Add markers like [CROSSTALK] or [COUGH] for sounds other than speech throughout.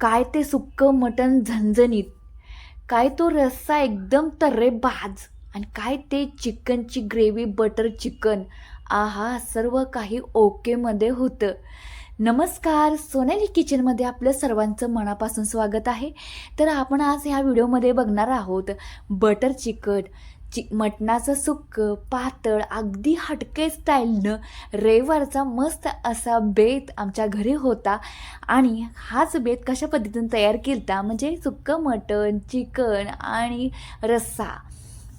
काय ते सुक्कं मटण झणझणीत. काय तो रस्सा एकदम तर्रेबाज. आणि काय ते चिकनची ग्रेव्ही बटर चिकन. आहा सर्व काही ओकेमध्ये होतं. नमस्कार सोनाली किचनमध्ये आपलं सर्वांचं मनापासून स्वागत आहे. तर आपण आज ह्या व्हिडिओमध्ये बघणार आहोत बटर चिकन. चि मटणाचं सुक्कं पातळ अगदी हटके स्टाईलनं रविवारचा मस्त असा बेत आमच्या घरी होता. आणि हाच बेत कशा पद्धतीनं तयार केलता? म्हणजे सुक्कं मटण चिकन आणि रस्सा.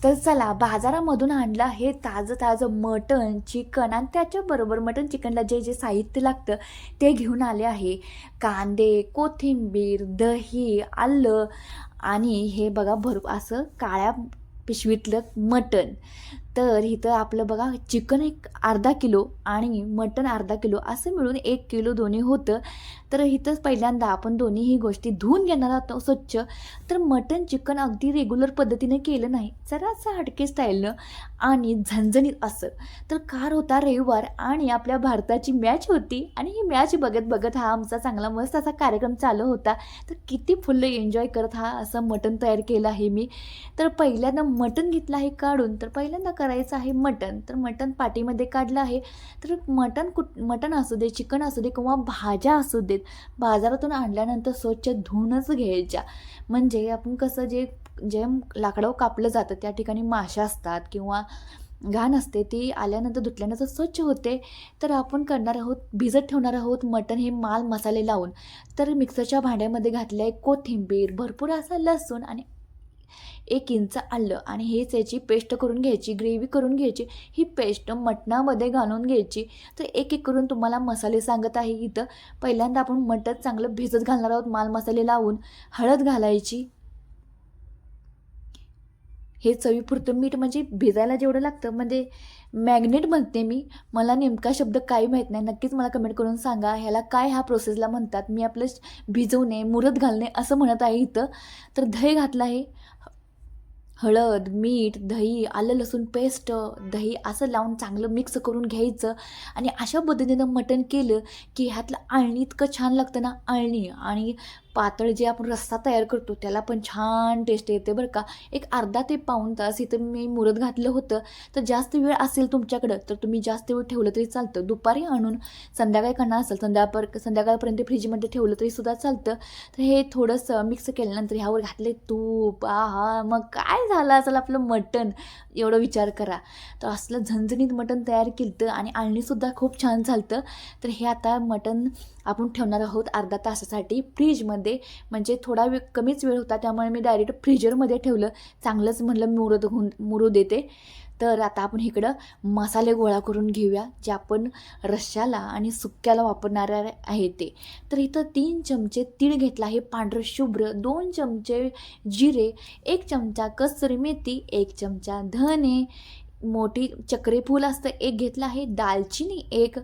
तर चला बाजारामधून आणला हे ताजं ताजं मटण चिकन आणि त्याच्याबरोबर मटण चिकनला जे जे साहित्य लागतं ते घेऊन आले आहे. कांदे कोथिंबीर दही आलं आणि हे बघा भर असं काळ्या पिशवीतलं मटण. तर इथं आपलं बघा चिकन एक अर्धा किलो आणि मटण अर्धा किलो असं मिळून एक किलो दोन्ही होतं. तर इथंच पहिल्यांदा आपण दोन्हीही गोष्टी धुवून घेणार आहोत स्वच्छ. तर मटण चिकन अगदी रेग्युलर पद्धतीने केलं नाही. जरासं हटके स्टाईलनं आणि झणझणीत असं. तर कार होता रविवार आणि आपल्या भारताची मॅच होती आणि ही मॅच बघत बघत हा आमचा चांगला मस्त असा कार्यक्रम चालू होता. तर किती फुल्ल एन्जॉय करत हा असं मटण तयार केलं आहे मी. तर पहिल्यांदा मटण घेतलं आहे काढून. तर पहिल्यांदा करायचं आहे मटण. तर मटण पाटीमध्ये काढलं आहे. तर मटण कुट मटण असू दे चिकन असू दे किंवा भाज्या असू देत बाजारातून आणल्यानंतर स्वच्छ धुवूनच घ्यायच्या. म्हणजे आपण कसं जे जे लाकडं कापलं जातं त्या ठिकाणी माशा असतात किंवा घाण असते ती आल्यानंतर धुतल्यानंतर स्वच्छ होते. तर आपण करणार आहोत भिजत ठेवणार आहोत मटण हे माल मसाले लावून. तर मिक्सरच्या भांड्यामध्ये घातलं आहे कोथिंबीर भरपूर असा लसूण आणि एक इंच आलं आणि हेच याची पेस्ट करून घ्यायची ग्रेव्ही करून घ्यायची ही पेस्ट मटणामध्ये घालून घ्यायची. तर एक एक करून तुम्हाला मसाले सांगत आहे इथं. पहिल्यांदा आपण मटण चांगलं भिजत घालणार आहोत माल मसाले लावून. हळद घालायची. हे चवीपुरतं मीठ म्हणजे भिजायला जेवढं लागतं म्हणजे मॅग्नेट म्हणते मी. मला नेमका शब्द काही माहीत नाही. नक्कीच मला कमेंट करून सांगा ह्याला काय ह्या प्रोसेसला म्हणतात? मी आपलं भिजवणे मुरत घालणे असं म्हणत आहे इथं. तर दही घातलं आहे. हळद मीठ दही आलं लसूण पेस्ट दही असं लावून चांगलं मिक्स करून घ्यायचं. आणि अशा पद्धतीनं मटण केलं की ह्यातलं आळणी इतकं छान लागतं ना आळणी. आणि पातळ जे आपण रस्सा तयार करतो त्याला पण छान टेस्ट येते बरं का. एक अर्धा ते पाऊण तास इथं मी मुरत घातलं होतं. तर जास्त वेळ असेल तुमच्याकडं तर तुम्ही जास्त वेळ ठेवलं तरी चालतं. दुपारी आणून संध्याकाळी करणार असेल संध्यापर संध्याकाळपर्यंत फ्रीजमध्ये ठेवलं तरी सुद्धा चालतं. तर हे थोडंसं मिक्स केल्यानंतर ह्यावर घातले तूप आहा मग काय झालं असेल आपलं मटण? एवढं विचार करा. तर असलं झणझणीत मटण तयार केलं आणि आळणीसुद्धा खूप छान झालं तर हे आता मटण आपण ठेवणार आहोत अर्धा तासासाठी फ्रीजमध्ये. म्हणजे थोडा वेळ कमीच वेळ होता त्यामुळे मी डायरेक्ट फ्रीजरमध्ये ठेवलं. चांगलंच म्हणलं मुरत होऊन मुरू देते. तर आता आपण इकडं मसाले गोळा करून घेऊया जे आपण रश्श्याला आणि सुक्याला वापरणार आहे ते. तर इथं तीन चमचे तीळ घेतला आहे पांढरं शुभ्र दोन चमचे जिरे एक चमचा कसरी मेथी एक चमचा धने मोठी चक्रेफूल असतं एक घेतलं आहे दालचिनी एक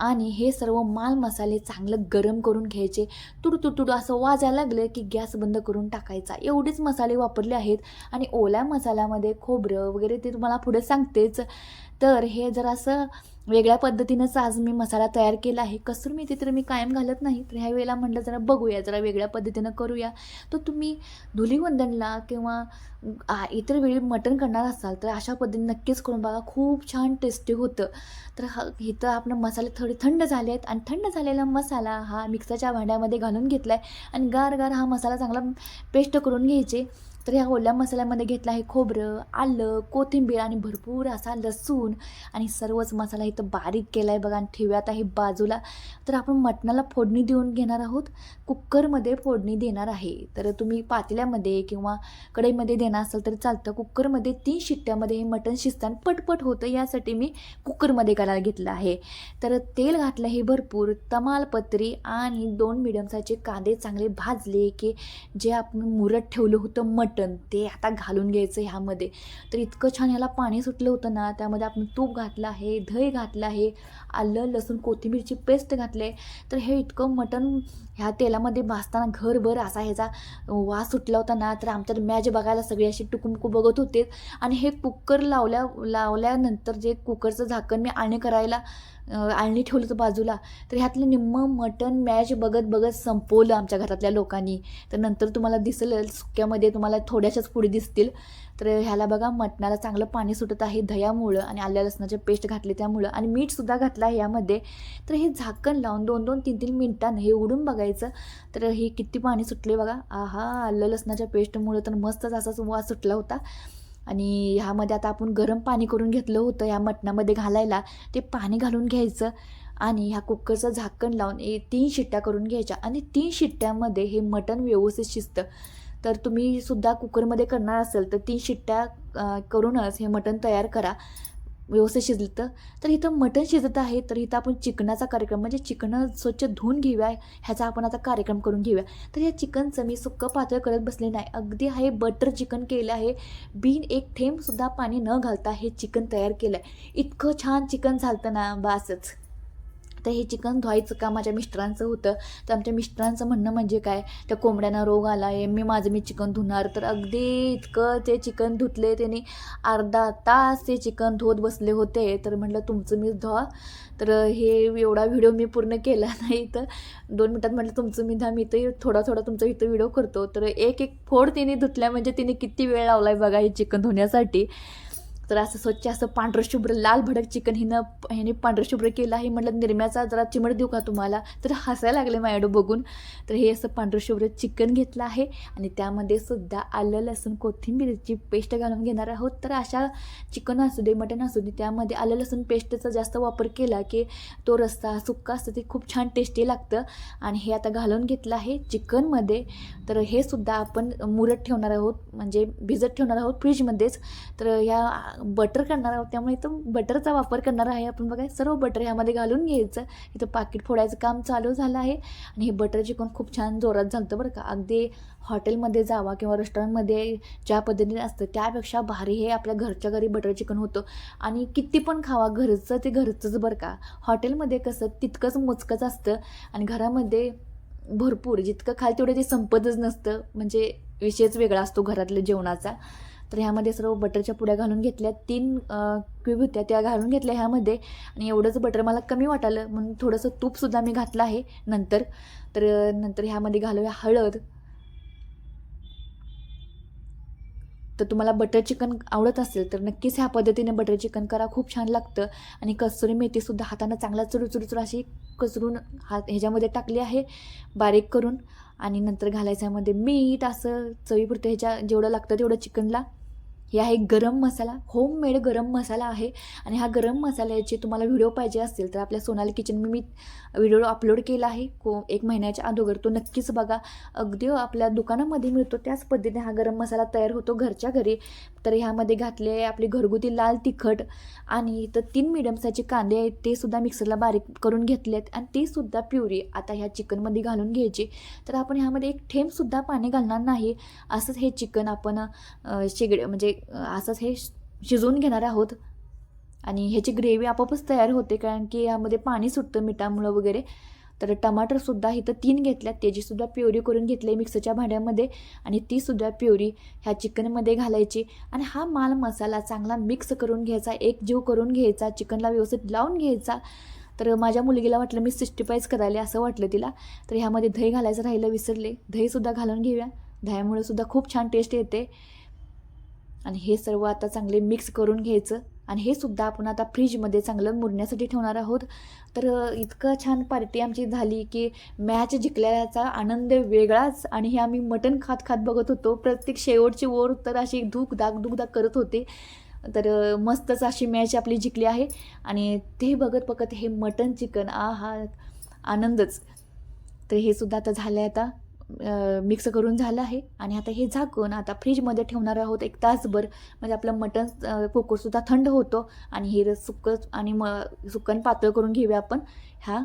आणि हे सर्व माल मसाले चांगलं गरम करून घ्यायचे. तुडू असं वाजायला लागलं की गॅस बंद करून टाकायचा. एवढेच मसाले वापरले आहेत आणि ओल्या मसाल्यामध्ये खोबरं वगैरे ते तुम्हाला पुढे सांगतेच. तर हे जर असं वेगळ्या पद्धतीनंच आज मी मसाला तयार केला आहे. कसूर मेथी तर मी कायम घालत नाही. तर ह्या वेळेला म्हटलं जरा बघूया जरा वेगळ्या पद्धतीनं करूया. तर तुम्ही धुलीवंदनला किंवा इतर वेळी मटण करणार असाल तर अशा पद्धतीने नक्कीच करून बघा. खूप छान टेस्टी होतं. तर हा इथं आपण मसाले थोडे थंड झाले आहेत आणि थंड झालेला मसाला हा मिक्सरच्या भांड्यामध्ये घालून घेतला आहे आणि गार गार हा मसाला चांगला पेस्ट करून घ्यायचे. तर ह्या ओल्या मसाल्यामध्ये घेतला आहे खोबरं आलं कोथिंबीर आणि भरपूर असा लसूण आणि सर्वच मसाला इथं बारीक केला आहे बघा आणि ठेव्यात आहे बाजूला. तर आपण मटणाला फोडणी देऊन घेणार आहोत. कुक्करमध्ये फोडणी देणार आहे. तर तुम्ही पातेल्यामध्ये किंवा कढईमध्ये देणार असाल तर चालतं. कुक्करमध्ये तीन शिट्ट्यामध्ये हे मटण शिजताना पटपट होतं यासाठी मी कुकरमध्ये करायला घेतलं आहे. तर तेल घातलं हे भरपूर तमालपत्री आणि दोन मिडियम साईजचे कांदे चांगले भाजले की जे आपण मुरत ठेवलं होतं मटण. मटण ते आता घालून घ्यायचं ह्यामध्ये. तर इतकं छान ह्याला पाणी सुटलं होतं ना त्यामध्ये आपण तूप घातलं आहे दही घातलं आहे. आलं लसूण कोथिंबीरची पेस्ट घातले. तर हे इतकं मटण ह्या तेलामध्ये भाजताना घरभर असा ह्याचा वास सुटला होता ना तर आमच्यात मॅच बघायला सगळे असे टुकुमकू बघत होते. आणि हे कुकर लावल्या लावल्यानंतर जे कुकरचं झाकण मी आणि करायला अं, आळणी ठेवलं होतं बाजूला तर ह्यातलं निम्म मटण मॅच बघत बघत संपवलं आमच्या घरातल्या लोकांनी. तर नंतर तुम्हाला दिसेल सुक्यामध्ये तुम्हाला थोड्याशाच पुढे दिसतील. तर ह्याला बघा मटणाला चांगलं पाणी सुटत आहे दह्यामुळं आणि आल्या लसणाचे पेस्ट घातले त्यामुळं आणि मीठसुद्धा घातलं आहे यामध्ये. तर हे झाकण लावून दोन दोन तीन तीन मिनटानं हे उडून बघायचं. तर हे किती पाणी सुटले बघा. आहा आलं लसणाच्या पेस्टमुळं तर मस्तच असाच वास सुटला होता. आणि ह्यामध्ये आता आपण गरम पाणी करून घेतलं होतं ह्या मटणामध्ये घालायला. ते पाणी घालून घ्यायचं आणि ह्या कुकरचं झाकण लावून ए तीन शिट्ट्या करून घ्यायच्या आणि तीन शिट्ट्यामध्ये हे मटण व्यवस्थित शिजतं. तर तुम्ही सुद्धा कुकरमध्ये करणार असेल तर तीन शिट्ट्या करूनच हे मटण तयार करा. व्यवस्थित शिजलं तर. इथं मटण शिजत आहे तर इथं आपण चिकनाचा कार्यक्रम म्हणजे चिकन स्वच्छ धुवून घेऊया ह्याचा आपण आता कार्यक्रम करून घेऊया. तर या चिकनचं मी सुक्कं पातळ करत बसले नाही. अगदी आहे बटर चिकन केलं आहे. बिन एक थेंबसुद्धा पाणी न घालता हे चिकन तयार केलं आहे इतकं छान चिकन झालं ना बासच. तर हे चिकन धुवायचं का माझ्या मिस्टरांचं होतं. तर आमच्या मिस्टरांचं म्हणणं म्हणजे काय त्या कोंबड्यांना रोग आला आहे मी माझं मी चिकन धुणार. तर अगदी इतकं ते चिकन धुतले त्यांनी अर्धा तास ते चिकन धुवत बसले होते. तर म्हटलं तुमचं मी धुवा. तर हे एवढा व्हिडिओ मी पूर्ण केला [LAUGHS] नाही तर दोन मिनटात म्हटलं तुमचं मी धा मी तर थोडा थोडा तुमचा इथं व्हिडिओ करतो. तर एक एक फोड तिने धुतल्या म्हणजे तिने किती वेळ लावला आहे बघा हे चिकन धुण्यासाठी. तर असं स्वच्छ असं पांढरं शुभ्र लाल भडक चिकन हिनं ह्याने पांढरं शुभ्र केलं आहे. म्हटलं निर्म्याचा जरा चिमड देऊ का तुम्हाला? तर हसायला लागले माझ्याकडं बघून. तर हे असं पांढरं शुभ्र चिकन घेतलं आहे. आणि त्यामध्ये सुद्धा आलं लसूण कोथिंबीरची पेस्ट घालून घेणार आहोत. तर अशा चिकन असू दे मटण असू दे त्यामध्ये आलं लसूण पेस्टचा जास्त वापर केला की तो रस्सा सुक्का असतं ते खूप छान टेस्टी लागतं. आणि हे आता घालून घेतलं आहे चिकनमध्ये. तर हे सुद्धा आपण मुरत ठेवणार आहोत म्हणजे भिजत ठेवणार आहोत फ्रीजमध्येच. तर ह्या बटर करणार आहोत. त्यामुळे इथं बटरचा वापर करणार आहे आपण बघा. सर्व बटर ह्यामध्ये घालून घ्यायचं. इथं पाकिट फोडायचं काम चालू झालं आहे. आणि हे बटर चिकन खूप छान जोरात झालं बरं का. अगदी हॉटेलमध्ये जावा किंवा रेस्टॉरंटमध्ये ज्या पद्धतीने असतं त्यापेक्षा भारी हे आपल्या घरच्या घरी बटर चिकन होतं. आणि किती पण खावा घरचं ते घरचंच बरं का. हॉटेलमध्ये कसं तितकंच मोजकंच असतं. आणि घरामध्ये भरपूर जितकं खाल तेवढं ते संपतच नसतं. म्हणजे विषयच वेगळा असतो घरातल्या जेवणाचा. तर ह्यामध्ये सर्व बटरच्या पुड्या घालून घेतल्या. तीन क्यूब होत्या. त्या घालून घेतल्या ह्यामध्ये. आणि एवढंच बटर मला कमी वाटालं. म्हणून थोडंसं तूपसुद्धा मी घातलं आहे नंतर. तर नंतर ह्यामध्ये घालूया हळद. तर तुम्हाला बटर चिकन आवडत असेल तर नक्कीच ह्या पद्धतीने बटर चिकन करा. खूप छान लागतं. आणि कसुरी मेथीसुद्धा हातानं चांगला चुरू चुरू अशी कसरून हात ह्याच्यामध्ये टाकली आहे. बारीक करून. आणि नंतर घालायचं ह्यामध्ये मीठ असं चवीपुरतं ह्याच्या जेवढं लागतं तेवढं चिकनला. हे आहे गरम मसाला होममेड गरम मसाला आहे. आणि हा गरम मसाल्याचे तुम्हाला व्हिडिओ पाहिजे असतील तर आपल्या सोनाली किचन मी मी व्हिडिओ अपलोड केला आहे. को एक महिन्याच्या अगोदर तो नक्कीच बघा. अगदी आपल्या दुकानामध्ये मिळतो त्याच पद्धतीने हा गरम मसाला तयार होतो घरच्या घरी. तर ह्यामध्ये घातले आपली घरगुती लाल तिखट आणि इथं तीन मिडियम साईजचे कांदे आहेत ते सुद्धा मिक्सरला बारीक करून घेतलेत आणि ते सुद्धा प्युरी. आता ह्या चिकनमध्ये घालून घ्यायची. तर आपण ह्यामध्ये एक थेंबसुद्धा पाणी घालणार नाही. असंच हे चिकन आपण अ, शेगड म्हणजे असंच हे शिजवून घेणार आहोत. आणि ह्याची ग्रेव्ही आपोआपच तयार होते कारण की यामध्ये पाणी सुटतं मिठामुळं वगैरे. तर टमाटरसुद्धा इथं तीन घेतल्यात. त्याचीसुद्धा प्युरी करून घेतली मिक्सरच्या भांड्यामध्ये. आणि तीसुद्धा प्युरी ह्या चिकनमध्ये घालायची. आणि हा माल मसाला चांगला मिक्स करून घ्यायचा एक जीव करून घ्यायचा चिकनला व्यवस्थित लावून घ्यायचा. तर माझ्या मुलगीला वाटलं मी सिस्टिफाईज करायला असं वाटलं तिला. तर ह्यामध्ये दही घालायचं राहिलं विसरले. दहीसुद्धा घालून घेऊया. दह्यामुळे सुद्धा खूप छान टेस्ट येते. आणि हे सर्व आता चांगले मिक्स करून घ्यायचं. आणि हे सुद्धा आपण आता फ्रीजमध्ये चांगलं मुरण्यासाठी ठेवणार आहोत. तर इतकं छान पार्टी आमची झाली की मॅच जिंकल्याचा आनंद वेगळाच आणि हे आम्ही मटण खात खात बघत होतो. प्रत्येक शेवटची ओर तर अशी धूक दाग धूक दाग करत होते. तर मस्तच अशी मॅच आपली जिंकली आहे आणि ते बघत बघत हे मटण चिकन आ हा आनंदच. तर हे सुद्धा आता झालं आहे आता. मिक्स करून झालं आहे. आणि आता हे झाकून आता फ्रीजमध्ये ठेवणार आहोत एक तासभर. म्हणजे आपलं मटण अ, कुकरसुद्धा थंड होतो. आणि हे सुकं आणि म सुकन पातळ करून घेऊया आपण. ह्या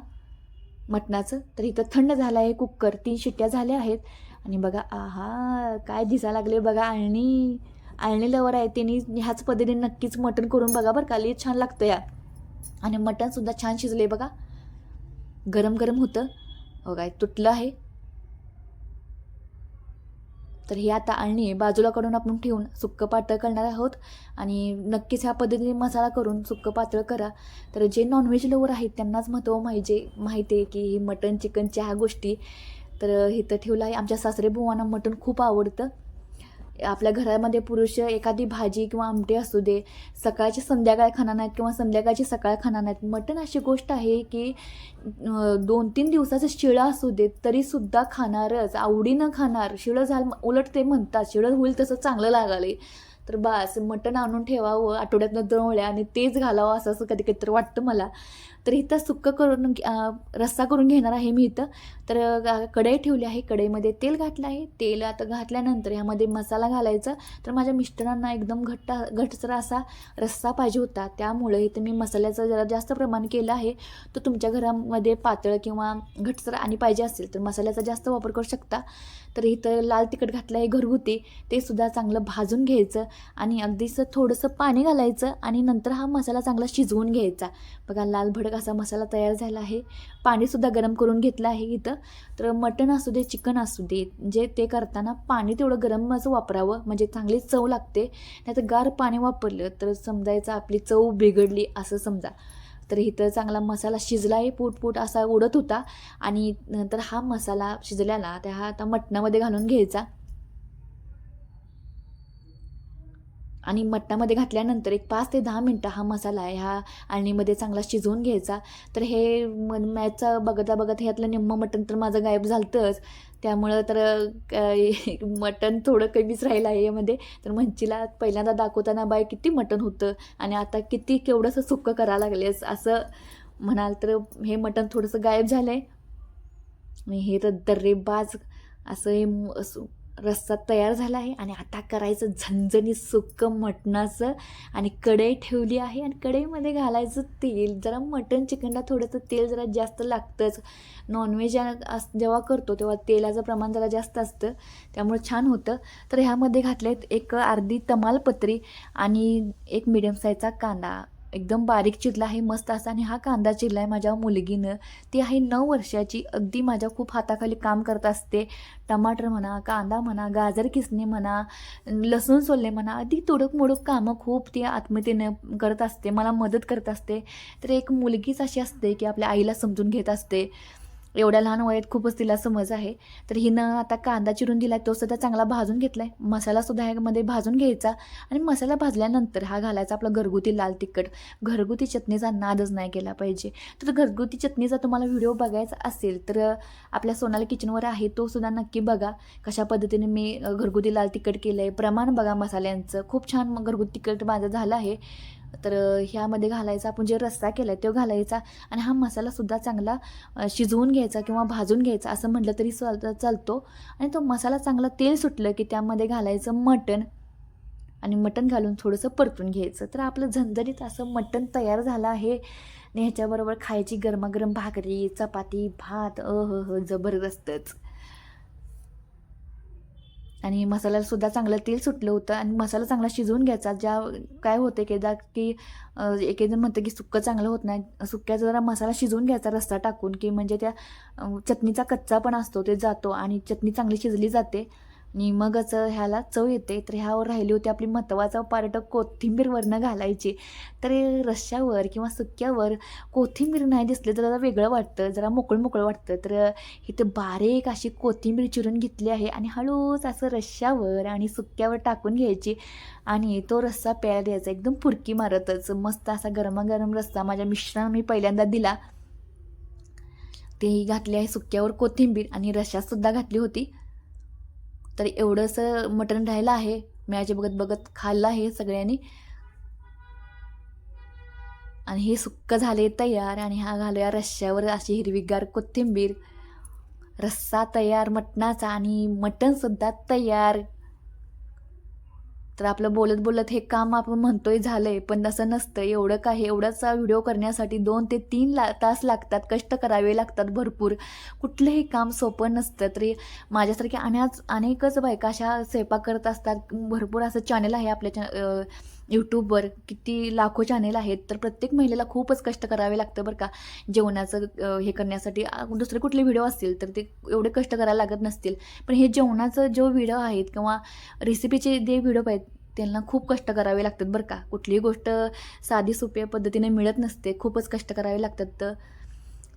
मटणाचं. तर इथं थंड झालं आहे कुकर. तीन शिट्ट्या झाल्या आहेत. आणि बघा आहा काय दिसायला लागले बघा आळणी. आळणी लवर आहे त्यांनी ह्याच पद्धतीने नक्कीच मटण करून बघा बरं का. लई छान लागतं या आणि मटणसुद्धा छान शिजले बघा. गरम गरम होतं. हो काय तुटलं आहे. तर ही आता आळणी आहे. बाजूला काढून आपण ठेवून सुक्कं पातळ करणार आहोत. आणि नक्कीच ह्या पद्धतीने मसाला करून सुक्कं पातळ करा. तर जे नॉनव्हेज लवर आहेत त्यांनाच महत्त्व माहिजे माहिती आहे की हे मटन चिकनच्या ह्या गोष्टी. तर इथं ठेवलं आहे. आमच्या सासरे बुवांना मटण खूप आवडतं. आपल्या घरामध्ये पुरुष एखादी भाजी किंवा आमटी असू दे सकाळची संध्याकाळ खाणार नाहीत किंवा संध्याकाळची सकाळ खाणार नाहीत मटण अशी गोष्ट आहे की दोन तीन दिवसाचं शिळं असू दे तरीसुद्धा खाणारच आवडीनं खाणार शिळं झालं उलट ते म्हणतात शिळं होईल तसं चांगलं लागाले तर बस मटण आणून ठेवावं आठवड्यातनं दळवळ्या आणि तेच घालावं असं असं कधी कधी तर वाटतं मला. तर इथं सुक्कं करून रस्सा करून घेणार आहे मी इथं. तर कढई ठेवली आहे. कढईमध्ये तेल घातलं आहे. तेल आता घातल्यानंतर ह्यामध्ये मसाला घालायचा. तर माझ्या मिस्टरांना एकदम घट्ट घटसर असा रस्सा पाहिजे होता. त्यामुळे इथं मी मसाल्याचं जरा जास्त प्रमाण केलं आहे. तर तुमच्या घरामध्ये पातळ किंवा घटसर आणि पाहिजे असेल तर मसाल्याचा जास्त वापर करू शकता. तर इथं लाल तिखट घातलं आहे घरगुती. ते सुद्धा चांगलं भाजून घ्यायचं आणि अगदीच थोडंसं पाणी घालायचं आणि नंतर हा मसाला चांगला शिजवून घ्यायचा. बघा लाल भडक असा मसाला तयार झाला आहे. पाणीसुद्धा गरम करून घेतलं आहे इथं. तर मटण असू दे चिकन असू दे जे ते करताना पाणी तेवढं गरमच वापरावं. म्हणजे चांगली चव लागते. नाही तर गार पाणी वापरलं तर समजायचं आपली चव बिघडली असं समजा. तर इथं चांगला मसाला शिजला आहे असा उडत होता. आणि नंतर हा मसाला शिजल्याला त्या हा आता मटणामध्ये घालून घ्यायचा. आणि मटणामध्ये घातल्यानंतर एक पाच ते दहा मिनटं हा मसाला ह्या आळणीमध्ये चांगला शिजवून घ्यायचा. तर हे मॅचचा बघता बघत ह्यातलं निम्मं मटण तर माझं गायब झालतंच. त्यामुळं तर [LAUGHS] मटण थोडं कमीच राहिलं आहे यामध्ये. तर मंचीला पहिल्यांदा दाखवताना बाय किती मटण होतं आणि आता किती केवढंसं सुक्कं करायला लागलेस असं म्हणाल तर हे मटण थोडंसं गायब झालं आहे हे तर दर्रेबाज असं हे रस्सा तयार झाला आहे आणि आता करायचं झणझणीत सुक्कं मटणाचं आणि कढई ठेवली आहे आणि कढईमध्ये घालायचं तेल. जरा मटण चिकनला थोडंसं तेल जरा जास्त लागतंच. नॉनव्हेज अस जेव्हा करतो तेव्हा तेलाचं प्रमाण जरा जास्त असतं. त्यामुळे छान होतं. तर ह्यामध्ये घातलेत एक अर्धी तमालपत्री आणि एक मिडियम साईजचा कांदा. एकदम बारीक चिरला आहे मस्त असा. आणि हा कांदा चिरला आहे माझ्या मुलगीनं. ती आहे नऊ वर्षाची. अगदी माझ्या खूप हाताखाली काम करत असते. टमाटर म्हणा कांदा म्हणा गाजर किसणे म्हणा लसूण सोलणे म्हणा अगदी तोडक मोडक कामं खूप ती आत्मतेनं करत असते मला मदत करत असते. तर एक मुलगीच अशी असते की आपल्या आईला समजून घेत असते. एवढ्या लहान वयात खूपच तिला समज आहे. तर हिनं आता कांदा चिरून दिला तो सुद्धा चांगला भाजून घेतला आहे मसालासुद्धा ह्यामध्ये भाजून घ्यायचा आणि मसाला भाजल्यानंतर हा घालायचा आपला घरगुती लाल तिखट. घरगुती चटणीचा नादच नाही केला पाहिजे. तर घरगुती चटणीचा तुम्हाला व्हिडिओ बघायचा असेल तर आपल्या सोनाली किचनवर आहे तो सुद्धा नक्की बघा. कशा पद्धतीने मी घरगुती लाल तिखट केलं आहे प्रमाण बघा मसाल्यांचं. खूप छान घरगुती तिखट माझं झालं आहे. तर ह्यामध्ये घालायचा आपण जे रस्सा केला आहे तो घालायचा आणि हा मसालासुद्धा चांगला शिजवून घ्यायचा किंवा भाजून घ्यायचा असं म्हटलं तरी चाल चालतो. आणि तो मसाला चांगला तेल सुटलं की त्यामध्ये घालायचं मटण आणि मटण घालून थोडंसं परतून घ्यायचं. तर आपलं झणझणीत असं मटण तयार झालं आहे आणि ह्याच्याबरोबर खायची गरमागरम भाकरी चपाती भात अ ह जबरदस्तच. आणि मसाल्यालासुद्धा चांगलं तेल सुटलं होतं आणि मसाला चांगला शिजवून घ्यायचा. ज्या काय होते एकेदा एकदा की एक जण म्हणतं की सुक्कं चांगलं होत नाही. सुक्याचा जरा मसाला शिजवून घ्यायचा रस्ता टाकून की म्हणजे त्या चटणीचा कच्चा पण असतो ते जातो आणि चटणी चांगली शिजली जाते. आणि मगच ह्याला चव येते. तर ह्यावर राहिली होती आपली महत्त्वाचा पार्ट कोथिंबीरवरनं घालायची. तर रश्श्यावर किंवा सुक्यावर कोथिंबीर नाही दिसले तर जरा वेगळं वाटतं जरा मोकळं मोकळं वाटतं. तर इथं बारीक अशी कोथिंबीर चिरून घेतली आहे आणि हळूच असं रश्श्यावर आणि सुक्यावर टाकून घ्यायची आणि तो रस्सा प्यायला द्यायचा. एकदम फुरकी मारतच. मस्त असा गरमागरम रस्सा माझ्या मिश्रण मी पहिल्यांदा दिला. तेही घातले आहे सुक्यावर कोथिंबीर आणि रश्शासुद्धा घातली होती. तर एवढंसं मटण राहिलं आहे. मॅच बघत बघत खाल्लं आहे सगळ्यांनी. आणि हे सुक्क झाले तयार आणि हा घालूया रश्श्यावर अशी हिरवीगार कोथिंबीर. रस्सा तयार मटणाचा आणि मटणसुद्धा तयार. तर आपलं बोलत बोलत हे काम आपण म्हणतोय झालंय पण तसं नसतं एवढं काय एवढाच व्हिडिओ करण्यासाठी दोन ते तीन ला तास लागतात कष्ट करावे लागतात भरपूर. कुठलंही काम सोपं नसतं. तरी माझ्यासारख्या अनेक अनेकच बायका अशा स्वयंपाक करत असतात. भरपूर असं चॅनल आहे आपल्या चॅ यूट्यूबवर किती लाखो चॅनेल आहेत तर प्रत्येक महिलेला खूपच कष्ट करावे लागतं बरं का. जेवणाचं हे करण्यासाठी दुसरे कुठले व्हिडिओ असतील तर ते एवढे कष्ट करायला लागत नसतील. पण हे जेवणाचं जो व्हिडिओ आहेत किंवा रेसिपीचे जे व्हिडिओ आहेत त्यांना खूप कष्ट करावे लागतात बरं का. कुठलीही गोष्ट साधी सोप्या पद्धतीने मिळत नसते खूपच कष्ट करावे लागतात. तर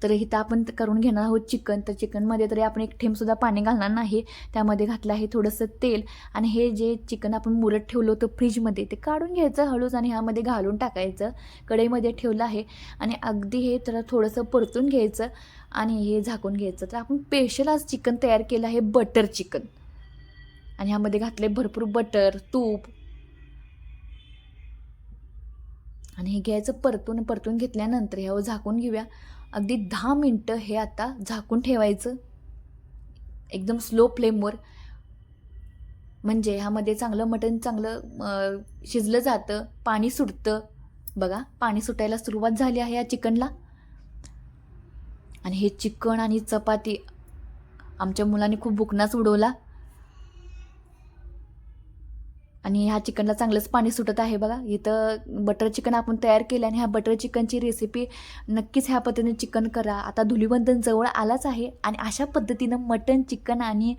तर इथं आपण करून घेणार आहोत चिकन. तर चिकनमध्ये तरी आपण एक थेंबसुद्धा पाणी घालणार नाही. त्यामध्ये घातलं आहे थोडंसं तेल आणि हे जे चिकन आपण मुरत ठेवलं होतं फ्रीजमध्ये ते काढून घ्यायचं हळूच आणि ह्यामध्ये घालून टाकायचं. कढईमध्ये ठेवलं आहे आणि अगदी हे तर थोडंसं परतून घ्यायचं आणि हे झाकून घ्यायचं. तर आपण स्पेशल आज चिकन तयार केलं आहे बटर चिकन आणि ह्यामध्ये घातले भरपूर बटर तूप. आणि हे घ्यायचं परतून परतून घेतल्यानंतर ह्यावर झाकून घेऊया. अगदी दहा मिनटं हे आता झाकून ठेवायचं. एकदम स्लो फ्लेमवर म्हणजे ह्यामध्ये चांगलं मटण चांगलं शिजलं जातं पाणी सुटतं. बघा पाणी सुटायला सुरुवात झाली आहे या चिकनला. आणि हे चिकन आणि चपाती आमच्या मुलाने खूप भुकनाच उडवला. आणि ह्या चिकनला चांगलंच पाणी सुटत आहे बघा. इथं बटर चिकन आपण तयार केलं आणि ह्या बटर चिकनची रेसिपी नक्कीच ह्या पद्धतीने चिकन करा. आता धुलीवंदन जवळ आलाच आहे आणि अशा पद्धतीनं मटन चिकन आणि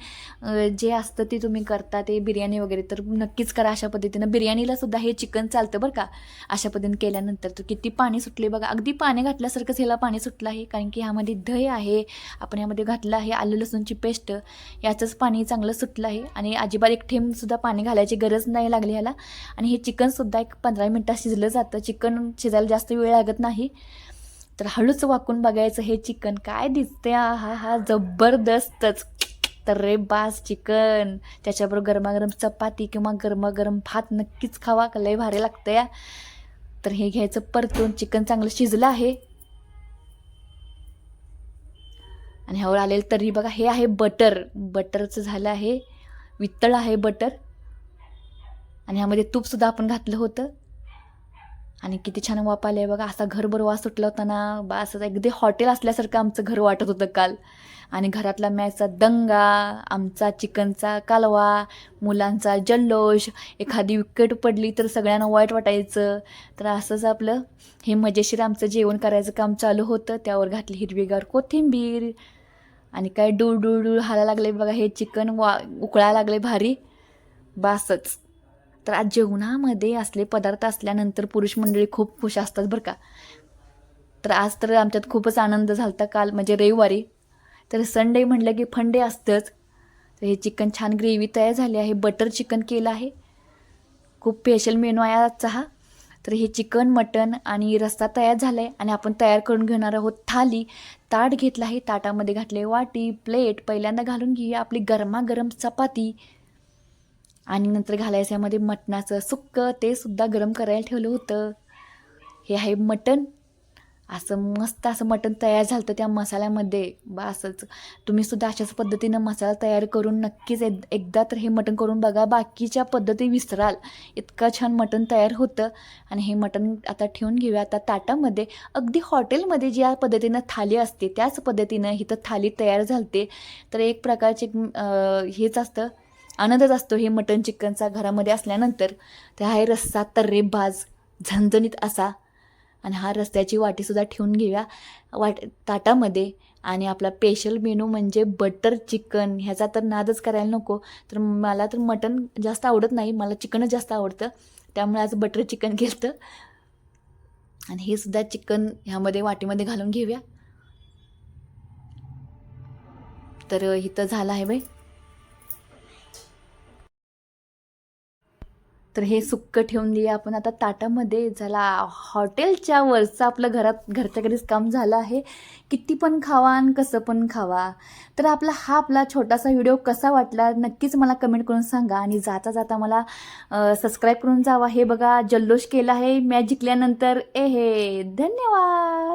जे असतं ते तुम्ही करता ते बिर्याणी वगैरे तर नक्कीच करा. अशा पद्धतीनं बिर्याणीला सुद्धा हे चिकन चालतं बरं का. अशा पद्धतीने केल्यानंतर तर किती पाणी सुटले बघा. अगदी पाणी घातल्यासारखंच ह्याला पाणी सुटलं आहे. कारण की ह्यामध्ये दही आहे. आपण यामध्ये घातलं आहे आलं लसूणची पेस्ट. याचंच पाणी चांगलं सुटलं आहे. आणि अजिबात एक थेंबसुद्धा पाणी घालायची गरज नाही नाही लागली ह्याला आणि हे चिकनसुद्धा एक पंधरा मिनटात शिजलं जातं. चिकन शिजायला जास्त वेळ लागत नाही. तर हळूच वाकून बघायचं हे चिकन काय दिसते हा हा जबरदस्तच. तर रे बास चिकन. त्याच्याबरोबर गरमागरम चपाती किंवा गरमागरम भात नक्कीच खावा. लय भारी लागतं या. तर हे घ्यायचं परतून. चिकन चांगलं शिजलं आहे. आणि ह्यावर आलेलं तरी बघा हे आहे बटर. बटरचं झालं आहे. वित्तळ आहे बटर. आणि ह्यामध्ये तूपसुद्धा आपण घातलं होतं. आणि किती छान वाप आले बघा. असा घरभर वास सुटला होता ना. बा असं अगदी हॉटेल असल्यासारखं आमचं घर वाटत होतं काल. आणि घरातला मॅचचा दंगा आमचा चिकनचा कालवा मुलांचा जल्लोष एखादी विकेट पडली तर सगळ्यांना वाईट वाटायचं. तर असंच आपलं हे मजेशीर आमचं जेवण करायचं काम चालू होतं. त्यावर घातली हिरवीगार कोथिंबीर. आणि काय डूळ डूळ डूळ हायला लागले बघा. हे चिकन वा उकळायला लागले भारी. बासच. तर आज जेवणामध्ये असले पदार्थ असल्यानंतर पुरुष मंडळी खूप खुश असतात बरं का. तर आज तर आमच्यात खूपच आनंद झालता काल म्हणजे रविवारी. तर संडे म्हटलं की फंडे असतंच. तर हे चिकन छान ग्रेव्ही तयार झाली आहे बटर चिकन केलं आहे. खूप स्पेशल मेनू आहे आजचा हा. तर हे चिकन मटन आणि रस्सा तयार झाला आहे आणि आपण तयार करून घेणार आहोत थाली. ताट घेतलं आहे ताटामध्ये घातले वाटी प्लेट पहिल्यांदा घालून घेऊया आपली गरमागरम चपाती. आणि नंतर घालायचं यामध्ये मटणाचं सुक्कं ते सुद्धा गरम करायला ठेवलं होतं. हे आहे मटण. असं मस्त असं मटण तयार झालं तर त्या मसाल्यामध्ये. बा असंच. तुम्ही सुद्धा अशाच पद्धतीनं मसाला तयार करून नक्कीच एक एकदा तर हे मटण करून बघा. बाकीच्या पद्धती विसराल. इतकं छान मटण तयार होतं. आणि हे मटण आता ठेवून घेऊया. आता ताटामध्ये अगदी हॉटेलमध्ये ज्या पद्धतीनं थाली असते त्याच पद्धतीनं इथं थाली तयार झालते. तर एक प्रकारचे हेच असतं. आनंदच असतो हे मटण चिकनचा घरामध्ये असल्यानंतर. त्या आहे रस्सा तर्रेबाज झणझणीत असा. आणि हा रस्त्याची वाटीसुद्धा ठेवून घेऊया. वाट ताटामध्ये. आणि आपला स्पेशल मेनू म्हणजे बटर चिकन ह्याचा तर नादच करायला नको. तर मला तर मटण जास्त आवडत नाही. मला चिकनच जास्त आवडतं. त्यामुळे आज बटर चिकन घेतं आणि हे सुद्धा चिकन ह्यामध्ये वाटीमध्ये घालून घेऊया. तर इथं झालं आहे बाई. तर हे सुक्क ठेवून देऊया आपण. आता ताटामध्ये झाला हॉटेलच्या वरचं आपलं घरात घरच्या घरीच काम झालं आहे. किती पण खावा आणि कसं पण खावा. तर आपला हा आपला छोटासा व्हिडिओ कसा वाटला नक्कीच मला कमेंट करून सांगा आणि जाता जाता मला सबस्क्राईब करून जावा. हे बघा जल्लोष केला आहे. मॅच जिंकल्यानंतर ए हे धन्यवाद!